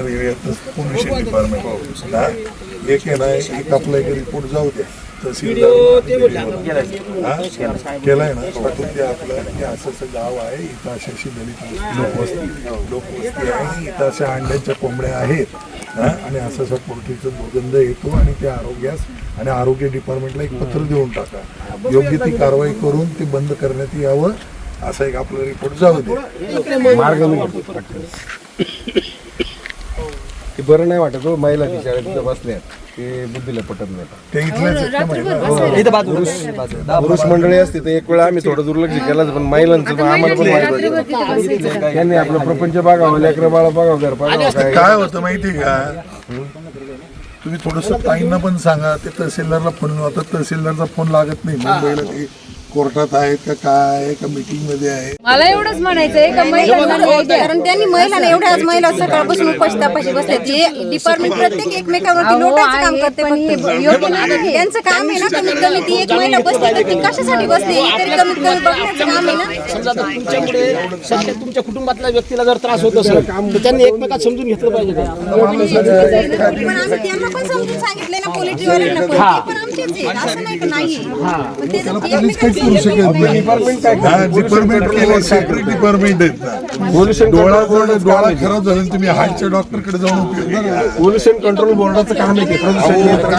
Commissioner एरियात pollution department हा एक आहे ना एक आपला एक रिपोर्ट जाऊ द्या तहसीलदार हा? केलाय ना? द्या आपलं. की असं असं गाव आहे इथं अशी अशी दलित लोकवस्ती. लोकवस्ती आहे. आणि इथं अशा अंड्यांच्या कोंबड्या आहेत. हा? आणि असं असं पोल्ट्रीचा दुर्गंध येतो आणि ते आरोग्यास आणि आरोग्य डिपार्टमेंटला एक पत्र देऊन टाका. योग्य ती कारवाई करून ते बंद करण्यात यावं असा एक आपला रिपोर्ट जाऊ दे. मार्ग ते बरं नाही वाटत हो महिला बिचाऱ्या तिथं बसल्यात ते बुद्धीला पटत नाही. ते महिला? पुरुष मंडळी असते तर एक वेळा आम्ही थोडं दुर्लक्ष केलं पण महिलांचं पण आम्हाला पण माहिती त्यांनी आपलं प्रपंच बघावं लेकरं बाळा बघावं घर बघावं काय काय होतं माहिती का? तुम्ही थोडस ताईंना पण सांगा ते तहसीलदारला फोन आता तहसीलदारचा फोन लागत नाही मुंबईला ते कोर्टात आहेत का काय आहे का मीटिंगमध्ये आहे? मला एवढंच म्हणायचंय का महिलांना न्याय द्या. कारण त्यांनी महिलांना एवढ्या आज महिला सकाळपासून उपाशी बसले. ते डिपार्टमेंट प्रत्येक एकमेकावरती लोटायचं काम करते पण हे योग्य नाही. त्यांचं काम आहे ना कमीत कमी ती एक महिला बसली तर ती कशासाठी बसली हे तरी कमीत कमी बघण्याचं काम आहे ना. समजा तुमच्यामुळे तुमच्या कुटुंबातल्या व्यक्तीला जर त्रास होत असेल तर त्यांनी एकमेकात समजून घेतलं पाहिजे का? पण आम्ही त्यांना पण समजून ना पोलिट्रीवाल्यांना पण. ते पण आमचेच आहेत असं नाही का नाही? पण ते जर काहीच करू शकत नाही. डिपार्टमेंट काय डिपार्टमेंट केलं सेपरेट डिपार्टमेंट आहेत ना डोळा जर डोळा खराब झाला आणि तुम्ही हार्टच्या डॉक्टरकडे जाऊन उपयोग नाही? पोल्युशन कंट्रोल बोर्डाचं काम आहे ते प्रदूषण नियंत्रण.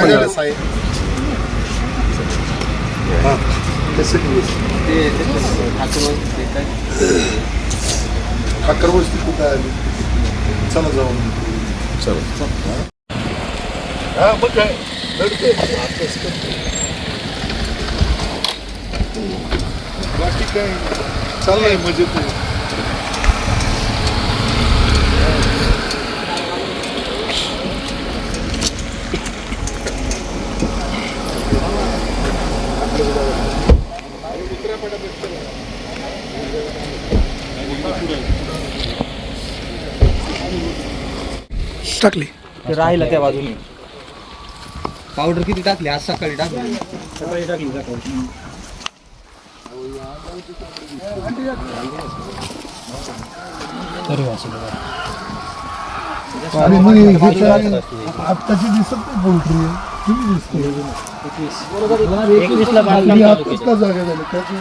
हा, कसं केलं? ठाकर वस्ती कुठं आली? चला जाऊन. चला. हा मग काय? लढते अभ्यास करते बाकी काय चाललंय मजेत आहे. टाकली ते राहिलं त्या बाजूने पावडर किती टाकली? आज सकाळी टाकली सकाळी टाकली सकाळी. तरी वाचलं आणि मग हे काय आत्ताची दिसत नाही पोल्ट्री तुम्ही दिसते? एकवीसला बांधकाम तुम्ही चालू आत्ताच का जागा झाली. त्याची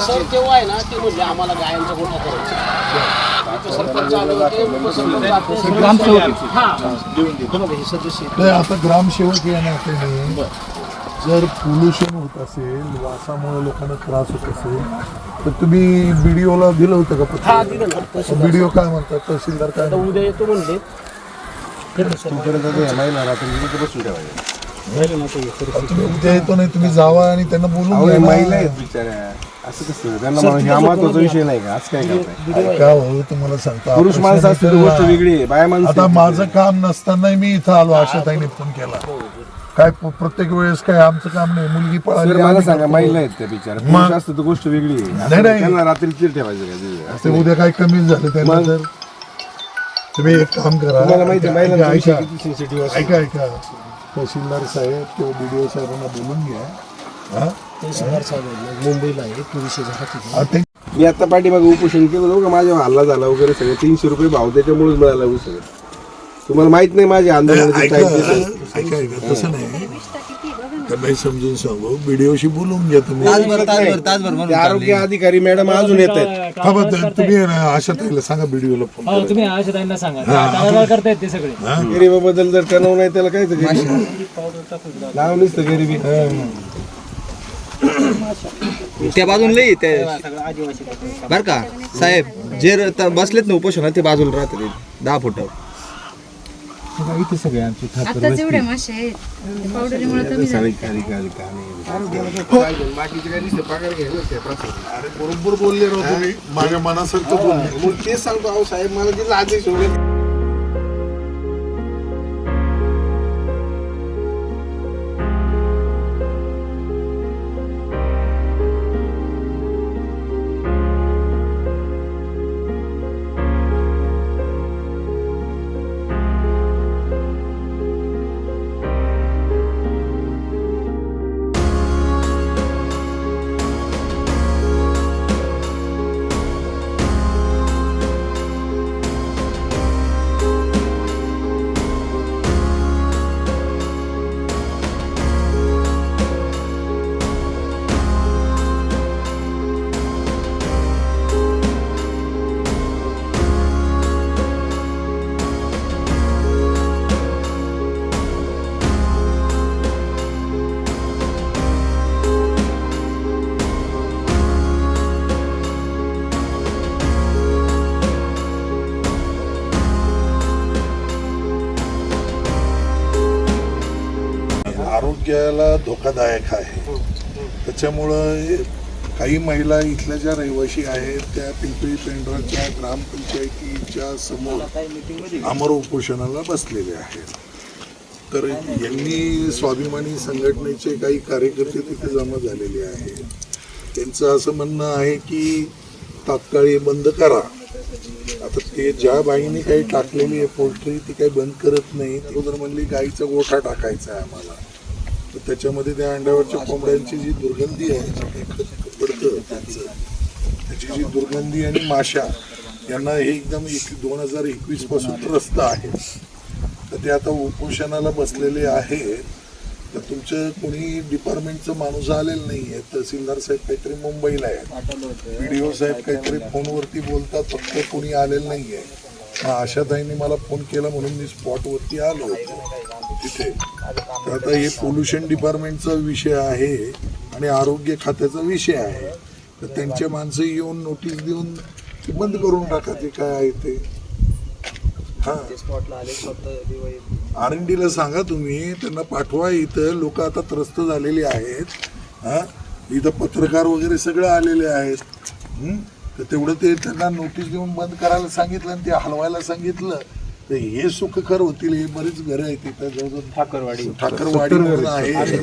सर तेव्हा आहे ना ते म्हणजे आम्हाला गायांचा गोठा करायचा इथं सरपंच आले होते उपसरपंच आले. हा. हे बघा, हे. सदस्य नाही आता ग्रामसेवक या नात्याने जर पोल्युशन होत असेल वासामुळे लोकांना त्रास होत असेल तर तुम्ही बीडीओला दिलं होतं का हा दिलं ना. तसं. बीडीओ काय म्हणतात? तहसीलदार काय आता उद्या येतो म्हणले. तोपर्यंत ते महिला रात्री तिथे बसून ठेवायचे? तुम्ही उद्या येतो नाही तुम्ही जावा आणि त्यांना बोलून अहो, घ्या हे ना. महिला आहेत बिचाऱ्या. असं कसं? त्यांना हा महत्त्वाचा विषय नाही का? आज काय करताय? काय हो तुम्हाला सांगतो पुरुष माणसं असते तर गोष्ट वेगळी आहे. बाया माणसं आता माझं काम नसताना मी इथं आलो अशा ताईने फोन केला. काय प- प्रत्येक वेळेस काय आमचं काम नाही मुलगी सर पळाली मला आम्ही सांगा. महिला आहेत त्या बिचाऱ्या. पुरुष असतं तर गोष्ट वेगळी आहे. नाही, असं नाही. त्यांना रात्री चिर ठेवायचं का ते? असं ते उद्या काय कमी झालं त्यांना मग? तर? तुम्ही एक काम करा. तुम्हाला माहिती आहे, ऐका- महिलांचा विषय ऐका किती सेन्सिटिव्ह असतो. ऐका ऐका. तहसीलदार साहेब किंवा बी डी ओ साहेबांना बोलून घ्या. हा? तहसीलदार साहेब मुंबईला आहे हा, ते मी आता पाठीमागे उपोषण केलं बघा माझ्या हल्ला झाला वगैरे सगळं. तीनशे रुपये भाव त्याच्यामुळेच मिळाला सगळं. तुम्हाला माहीत नाही माझे आंदोलनाचे ऐका तसं नाही. त्यांनाही समजून सांगू? बीडीओशी बोलून घ्या तुम्ही. तासभर तासभर तासभर म्हणून ते आरोग्य अधिकारी मॅडम अजून येत आहेत हा बघ, तुम्ही ना आशा ताईला सांगा बीडीओला फोन हो तुम्ही आशाताईंना सांगा. टाळाटाळ करतायत ते सगळे. गरिबाबद्दल जर टणव नाही त्याला काय नाव नसतं गरिबी. त्या बाजून लई ते बर का साहेब जे र- त- बसलेत ना उपोषणात ते बाजूला राहते दहा फुटावर. आता जेवढे मासे आहेत. ते पावडरीमुळे कमी झाले अरे बरोबर बोलले राव तुम्ही. माझ्या मनासारखं बोलले. मग तेच सांगतो अहो साहेब मला तिथला आदेश वगैरे आरोग्याला धोकादायक आहे. त्याच्यामुळं काही महिला इथल्या ज्या रहिवाशी आहेत त्या पिंपरी पेंढराच्या ग्रामपंचायतीच्या समोर अमर उपोषणाला बसलेले आहेत. तर यांनी स्वाभिमानी संघटनेचे काही कार्यकर्ते तिथे जमा झालेले आहेत. त्यांचं असं म्हणणं आहे की तात्काळ बंद करा. आता ते ज्या बाईने काही टाकलेली आहे पोल्ट्री ती काही बंद करत नाही. ती जर म्हणली गाईचा गोठा टाकायचा आहे आम्हाला. तर त्याच्यामध्ये त्या अंड्यावरच्या कोंबड्यांची जी दुर्गंधी आहे पडतं त्यांचं जी दुर्गंधी आणि माशा यांना हे एकदम एक दोन हजार एकवीसपासून त्रस्त आहे. तर ते आता उपोषणाला बसलेले आहेत तर तुमचं कोणी डिपार्टमेंटचं माणूस आलेलं नाही आहे तहसीलदार साहेब काहीतरी मुंबईला आहेत. व्हिडिओ साहेब काहीतरी फोनवरती बोलतात फक्त कोणी आलेलं नाही आहे आशाताईंनी मला फोन केला म्हणून मी स्पॉटवरती आलो. होतो तिथे तर आता हे पोल्युशन डिपार्टमेंटचा विषय आहे आणि आरोग्य खात्याचा विषय आहे. तर त्यांचे माणसं येऊन नोटीस देऊन ते बंद करून टाका ते काय आहे ते. हा. आर एन डीला सांगा तुम्ही त्यांना पाठवा इथं. लोक आता त्रस्त झालेली आहेत. हा. इथं पत्रकार वगैरे सगळं आलेले आहेत. तर तेवढं ते त्यांना नोटीस देऊन बंद करायला सांगितलं आणि ते हलवायला सांगितलं. तर हे सुखकर होतील हे बरीच घरं आहेत तिथं जवळजवळ ठाकरवाडी. ठाकरवाडी म्हणून आहे. आणि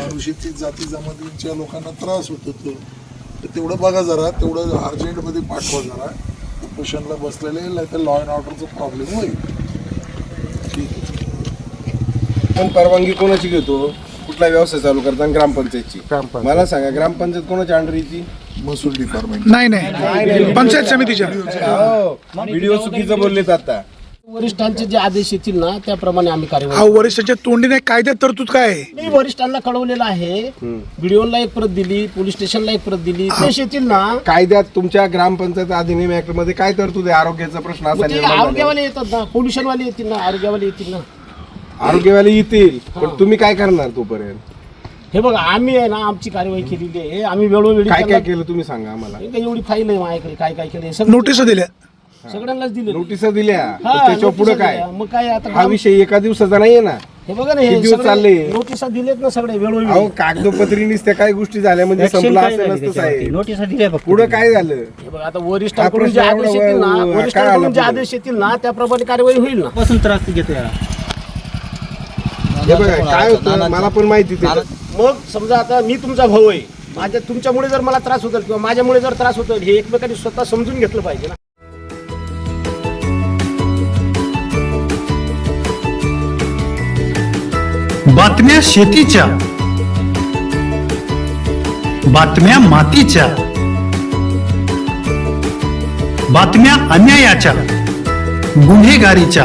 अनुसूचित जाती जमातींच्या लोकांना त्रास होत होतो. तर तेवढं बघा जरा तेवढं अर्जंटमध्ये पाठवा जरा. उपोषणला बसलेले नाही तर लॉ अँड ऑर्डरचा प्रॉब्लेम होईल. ठीक आहे. पण परवानगी कोणाची घेतो? कुठला व्यवसाय चालू करताना ग्रामपंचायतची. मला सांगा ग्रामपंचायत कोणाच्या अंडर येते? महसूल डिपार्टमेंट नाही नाही. पंचायत समितीच्या. व्हिडिओ चुकीचं बोललेत आता. वरिष्ठांचे जे आदेश येतील ना त्याप्रमाणे आम्ही हा कार्यवाही वरिष्ठांच्या तोंडीने कायद्यात तरतूद काय आहे? मी वरिष्ठांना कळवलेलं आहे. व्हिडिओला एक प्रत दिली पोलीस स्टेशनला एक प्रत दिली. पेश येतील ना. कायद्यात तुमच्या ग्रामपंचायत अधिनियम ऍक्टमध्ये काय तरतूद आहे? आरोग्याचा प्रश्न असा मग ते निर्माण झाला. आरोग्यवाले येतात ना. पोल्युशनवाले येतील ना आरोग्यवाले येतील ना. आरोग्यवाले येतील. पण तुम्ही काय करणार तोपर्यंत? हे बघा आम्ही आहे ना आमची कार्यवाही केलेली आहे. आम्ही वेळोवेळी काय काय केलं तुम्ही सांगा आम्हाला. हे काय एवढी फाईल आहे माझ्याकडे काय काय केलं हे सगळं नोटीस दिल्या. सगळ्यांनाच दिले नोटीस दिल्या. तर त्याच्यावर पुढे काय? मग काय आता हा विषय एका दिवसाचा नाहीये ना. हे बघा ना किती हे दिवस सगळे चालले? नोटिसा दिलेत ना सगळे वेळोवेळी. अहो कागदोपत्रीनीच त्या काय गोष्टी झाल्या म्हणजे संपला असं नसतं साहेब पुढे काय झालं? हे बघा आता वरिष्ठांकडून हा जे प्रश्न आदेश एवढा येतील ना व- काय वरिष्ठांकडून आला जे पुढे? आदेश येतील ना त्याप्रमाणे कार्यवाही होईल ना. हे बघा काय होतं? मला पण माहिती ते. मग समजा आता मी तुमचा भाऊ आहे. माझ्या तुमच्यामुळे जर मला त्रास होतो किंवा माझ्यामुळे जर त्रास होतो हे एकमेकांनी स्वतः समजून घेतलं पाहिजे ना. बातम्या शेतीच्या. बातम्या मातीच्या. बातम्या अन्यायाच्या. गुन्हेगारीच्या.